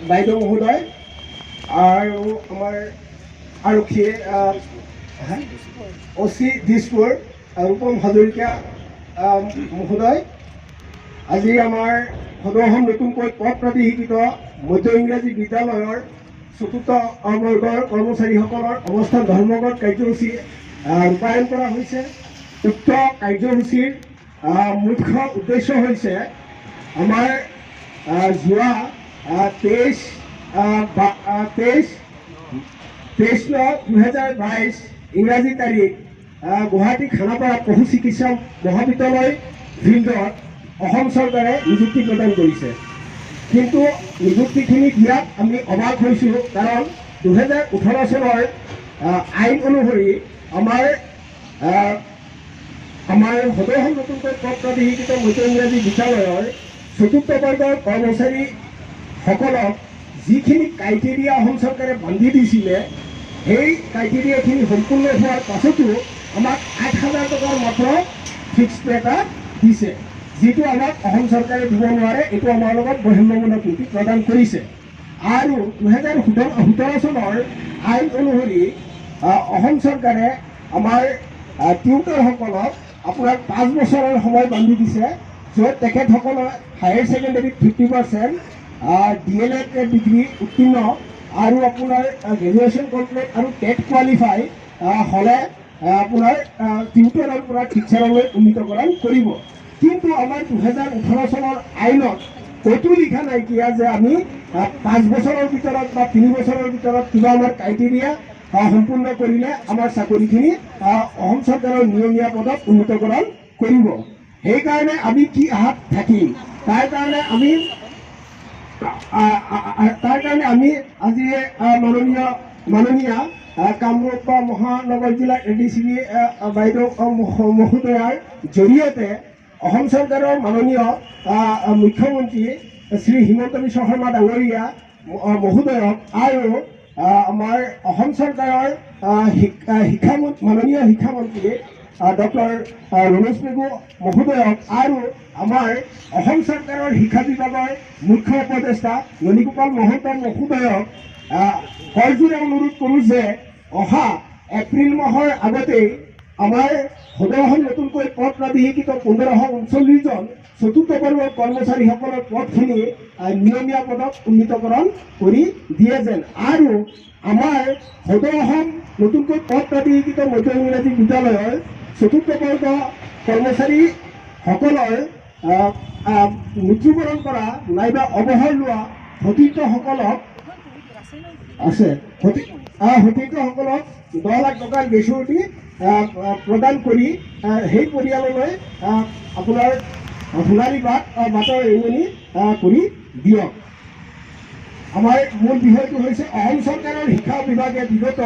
বাইদেউ মহোদয় আৰু আমাৰ আৰক্ষী অ' চি দিছপুৰ ৰূপম হাজৰিকা মহোদয়। আজি আমাৰ সদৌ নতুনকৈ পদ প্ৰাধিকৃত মধ্য ইংৰাজী বিদ্যালয়ৰ চতুৰ্থ বৰ্গৰ কৰ্মচাৰীসকলৰ অৱস্থান ধৰ্মঘট কাৰ্যসূচী ৰূপায়ণ কৰা হৈছে। উক্ত কাৰ্যসূচীৰ মুখ্য উদ্দেশ্য হৈছে আমাৰ যোৱা তেইছ তেইছ তেইছ ন দুহেজাৰ বাইছ ইংৰাজী তাৰিখ গুৱাহাটী খানাপাৰা পশু চিকিৎসা মহাবিদ্যালয় ফিল্ডত অসম চৰকাৰে নিযুক্তি প্ৰদান কৰিছে। কিন্তু নিযুক্তিখিনি দিয়াত আমি অবাক হৈছোঁ কাৰণ দুহেজাৰ ওঠৰ চনৰ আইন অনুসৰি আমাৰ আমাৰ সদৌ নতুনকৈ পদ প্ৰাধিকৃত মধ্য ইংৰাজী বিদ্যালয়ৰ চতুৰ্থ বৰ্গৰ কৰ্মচাৰীসকলক যিখিনি ক্ৰাইটেৰিয়া অসম চৰকাৰে বান্ধি দিছিলে সেই ক্ৰাইটেৰিয়াখিনি সম্পূৰ্ণ হোৱাৰ পাছতো আমাক আঠ হাজাৰ টকাৰ মাত্ৰ ফিক্স পে এটা দিছে। যিটো আমাক অসম চৰকাৰে দিব নোৱাৰে এইটো আমাৰ লগত বহিৰ্মমূলক নীতি প্ৰদান কৰিছে। আৰু দুহেজাৰ সোতৰ সোতৰ চনৰ আইন অনুসৰি অসম চৰকাৰে আমাৰ টিউটৰসকলক আপোনাৰ পাঁচ বছৰৰ সময় বান্ধি দিছে য'ত তেখেতসকলৰ higher ছেকেণ্ডেৰীত fifty percent D El Ed degree উত্তীৰ্ণ আৰু আপোনাৰ গ্ৰেজুৱেশ্যন কমপ্লিট আৰু টেট কোৱালিফাই হ'লে আপোনাৰ টিউটৰৰ পৰা টিচাৰলৈ উন্নীতকৰণ কৰিব কিন্তু আমাৰ দুহেজাৰ ওঠৰ চনৰ আইনত ক'তো লিখা নাইকিয়া যে আমি পাঁচ বছৰৰ ভিতৰত বা তিনি বছৰৰ ভিতৰত কিবা আমাৰ ক্ৰাইটেৰিয়া সম্পূৰ্ণ কৰিলে আমাৰ চাকৰিখিনি অসম চৰকাৰৰ নিয়মীয়া পদত উন্নীতকৰণ কৰিব। সেইকাৰণে আমি কি আহাত থাকিম? তাৰ কাৰণে আমি তাৰ কাৰণে আমি আজি মাননীয় মাননীয়া কামৰূপ মহানগৰ জিলাৰ এ ডি চি বি বাইদেউ মহ- মহোদয়াৰ জৰিয়তে অসম চৰকাৰৰ মাননীয় মুখ্যমন্ত্ৰী শ্ৰী হিমন্ত বিশ্ব শৰ্মা ডাঙৰীয়া মহোদয়ক আৰু আমাৰ অসম চৰকাৰৰ আহ, শিক- আহ, শিক্ষামন্ত্ৰী মাননীয় শিক্ষামন্ত্ৰী ডক্টৰ ৰমেশ পেগু মহোদয়ক আৰু আমাৰ অসম চৰকাৰৰ শিক্ষা বিভাগৰ মুখ্য উপদেষ্টা ননীগোপাল মহন্ত মহোদয়ক আহ, কৰযোৰে অনুৰোধ কৰোঁ যে অহা এপ্ৰিল মাহৰ আগতেই আমাৰ সদৌ নতুনকৈ পদ প্ৰাধিকৃত পোন্ধৰশ ঊনচল্লিছজন চতুৰ্থ বৰ্গৰ কৰ্মচাৰীসকলৰ পদখিনি নিয়মীয়া পদত উন্নীতকৰণ কৰি দিয়ে যেন। আৰু আমাৰ সদৌ অসম নতুনকৈ পদ প্ৰাধিকৃত মধ্য ইংৰাজী বিদ্যালয়ৰ চতুৰ্থ বৰ্গ কৰ্মচাৰীসকলৰ মৃত্যুবৰণ কৰা নাইবা অৱসৰ লোৱা সতীৰ্থসকলক আছে। আহ, সতীৰ্থসকলক দহ লাখ আহ, আহ, প্ৰদান কৰি সেই পৰিয়াললৈ আপোনাৰ সোণালী বাট বাটৰ আহ, কৰি দিয়ক। আমাৰ মূল বিষয়টো হৈছে অসম চৰকাৰৰ শিক্ষা বিভাগে বিগত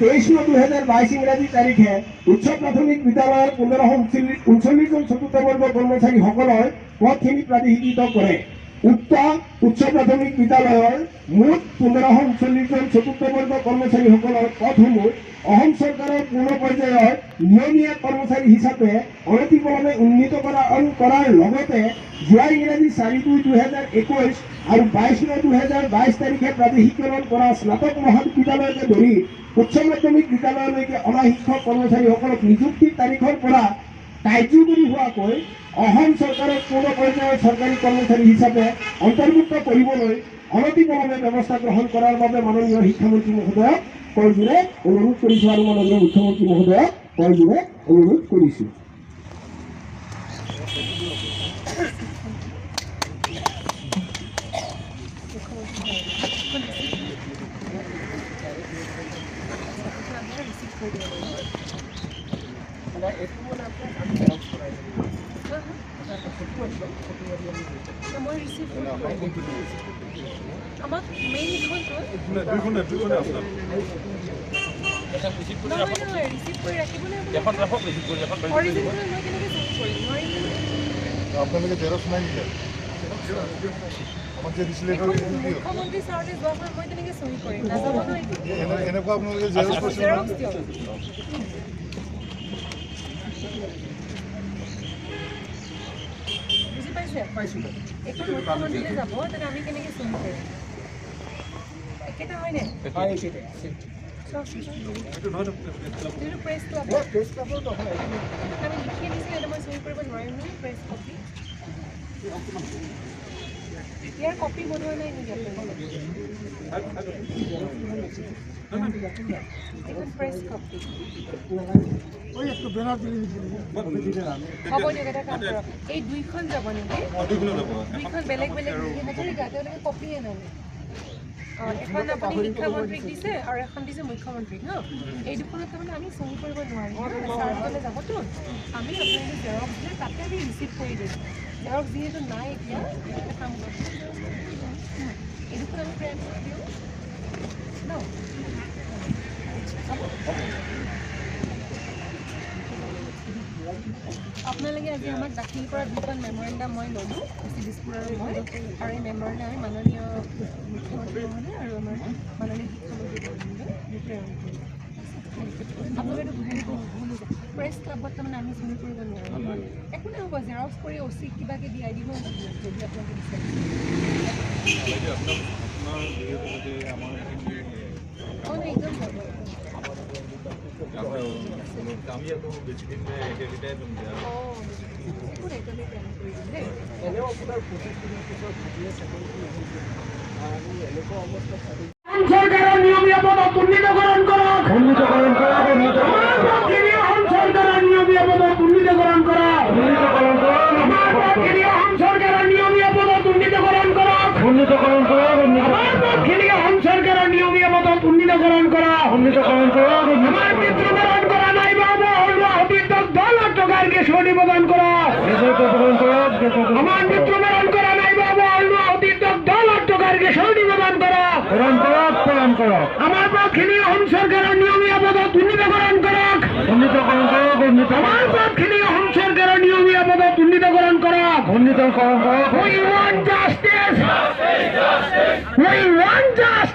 তেইছ ন দুহেজাৰ বাইছ ইংৰাজী তাৰিখে উচ্চ প্ৰাথমিক বিদ্যালয়ৰ পোন্ধৰশ ঊনচল্লিছ ঊনচল্লিছজন চতুৰ্থ বৰ্গ কৰ্মচাৰীসকলৰ পদখিনি প্ৰাধিকৃত কৰে। উক্ত উচ্চ প্ৰাথমিক বিদ্যালয়ৰ মুঠ পোন্ধৰশ ঊনচল্লিছজন চতুৰ্থ বৰ্গ কৰ্মচাৰীসকলৰ পদসমূহ অসম চৰকাৰৰ পূৰ্ণ পৰ্যায়ৰ নিয়মীয়া কৰ্মচাৰী হিচাপে অনতিপলমে উন্নীত কৰা কৰাৰ লগতে যোৱা ইংৰাজী চাৰি দুই দুহেজাৰ একৈছ আৰু বাইছ ন দুহেজাৰ বাইছ তাৰিখে প্ৰাধিকৰণ কৰা স্নাতক মহাবিদ্যালয়কে ধৰি উচ্চ মাধ্যমিক বিদ্যালয়লৈকে অনা শিক্ষক কৰ্মচাৰীসকলক নিযুক্তিৰ তাৰিখৰ পৰা কাৰ্যকৰী হোৱাকৈ অসম চৰকাৰৰ পূৰ্ণ পৰ্যায়ৰ চৰকাৰী কৰ্মচাৰী হিচাপে অন্তৰ্ভুক্ত কৰিবলৈ অনতিপলমে ব্যৱস্থা গ্ৰহণ কৰাৰ বাবে মাননীয় শিক্ষামন্ত্ৰী মহোদয়ক কৰযোৰে অনুৰোধ কৰিছোঁ আৰু মাননীয় মুখ্যমন্ত্ৰী মহোদয়ক কৰযোৰে অনুৰোধ কৰিছোঁ। মই ৰিচিভ আমাক মেইন। আপোনালোকে জেৰক্স নাই নেকি আমাক যে দিছিলে এখন মুখ্যমন্ত্ৰী ছাৰলৈ যোৱা হয় মই কেনেকৈ চহী কৰিম নাযাব ন এইটো এনে- এনেকুৱা আপোনালোকে জেৰক্স কৰিছিল নহয়? জেৰক্স দিয়ক বুজি পাইছে মুখ্যমন্ত্ৰীলৈ যাব আমি কেনেকৈ একেটা হয়নে প্ৰেছ ক্লাব আমি লিখি মই চহী কৰিব নোৱাৰিম নহয় প্ৰেছ কপি ইয়াৰ কপি বনোৱা নাই নেকি আপোনালোকে এই দুইখন যাব নেকি দুইখনে বেলেগ বেলেগ নেকি হাজৰিকা তেওঁলোকে কপিয়ে নানে এখন আপুনি শিক্ষামন্ত্ৰীক দিছে আৰু এখন দিছে মুখ্যমন্ত্ৰীক ন এই দুখনত তাৰমানে আমি চহী কৰিব নোৱাৰিম যিহেতু নাই এতিয়া এটা কাম কৰক এই দুখন আমি প্ৰেৰণ কৰি দিওঁ আপোনালোকে আজি আমাক দাখিল কৰা দুখন মেমৰেণ্ডাম মই ল'লোঁ। চি দিছপুৰ আৰু মই। আৰু এই মেমৰেণ্ডাম আমি মাননীয় মুখ্যমন্ত্ৰী মহোদয় আৰু আমাৰ মাননীয় শিক্ষামন্ত্ৰী প্ৰেৰণ কৰিলোঁ প্ৰেছ ক্লাবত তাৰমানে আমি চহী কৰিব নোৱাৰোঁ। একো নাই হ'ব জেৰক্স কৰি অ' চিক কিবাকৈ দিয়াই দিব যদি আপোনালোকে বিচাৰে। कमी आता बेसिदिन একেটাই তুমি অ কোন একেটাই প্ল্যান কৰি দিলে এনেও আপোনাৰ 25 দিনৰ পিছত ভিডিঅ' চাকৰি আৰু এনেকুৱা অৱস্থাত থাকে সরকারের করা গ্রহণ করা মৃত্যুবরণ করা গ্রহণ করা। নাই বাবা দলত জোগাড়কে শনি প্রদান করা আমার মৃত্যুবরণ করা নাই বাবা দলত জোগাড়কে শনি প্রদান করা প্রদান করা। আমার পক্ষিণী অহম সরকারের নিয়মীয় পদক উন্নীতকরণ করক উন্নীতকরণ করক উন্নীত আমার পক্ষিণী অহম সরকারের নিয়মীয় পদক উন্নীতকরণ করক উন্নীতকরণ করক we want justice we want justice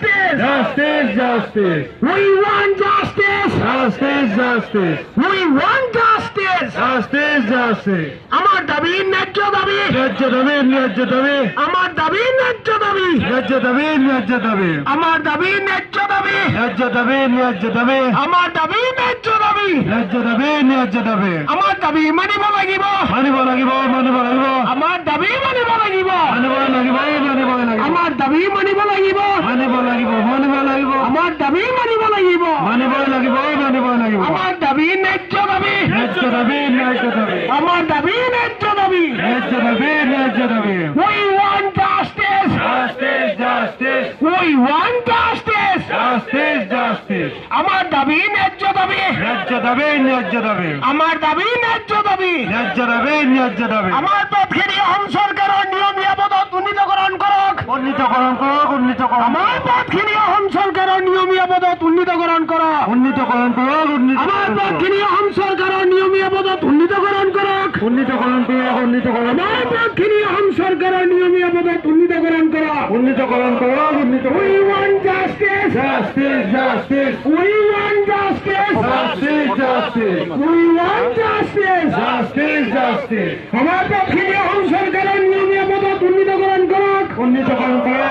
justice. Justice We want justice. Justice justice We want justice. Justice justice আমার দাবি ন্যায্য দাবি। ন্যায্য দাবি ন্যায্য দাবি। আমার দাবি ন্যায্য দাবি। ন্যায্য দাবি ন্যায্য দাবি। আমার দাবি ন্যায্য দাবি। ন্যায্য দাবি ন্যায্য দাবি। আমার দাবি ন্যায্য দাবি। ন্যায্য দাবি ন্যায্য দাবি। আমার দাবি মানিব লাগিব। মানিব লাগিব মানিব লাগিব। আমার দাবি মানিব লাগিব। মানিব লাগিব মানিব লাগিব। আমার দাবি মানিব লাগিব। মানিব লাগিব মানিব লাগিব। আমার দাবি মানিব লাগিব। মানিব লাগিব মানিব লাগিব। আমার দাবি ন্যায্য দাবি। ন্যায্য দাবি ন্যায্য দাবি। আমার দাবি ন্যায্য দাবি। ন্যায্য দাবি ন্যায্য দাবি। Want justice. Justice justice We want justice. Justice আমার দাবি ন্যায্য দাবি। ন্যায্য দাবি ন্যায্য দাবি। আমার দাবি ন্যায্য দাবি। ন্যায্য দাবি ন্যায্য দাবি। আমার পক্ষে অসম সরকারের নিয়মীয় পদত উন্নীতকরণ করক। উন্নীতকরণ করক উন্নীতকরণ আমার পক্ষে অসম সরকারের নিয়মীয় পদত উন্নীতকরণ করক। উন্নীতকরণ করক আমার উন্নীতকরণ পক্ষে অসম সরকারের নিয়মীয় পদত উন্নীতকরণ করক। উন্নীতকরণ করক উন্নীতকরণ আমার পক্ষে অসম সরকারের নিয়মীয় পদত উন্নীতকরণ করো উন্নীত we want justice justice justice we want justice justice justice we want justice justice justice আমাদের ফিরে হোম সরকারের নিয়মে মতো উন্নীতকরণ করো। উন্নীতকরণ করো।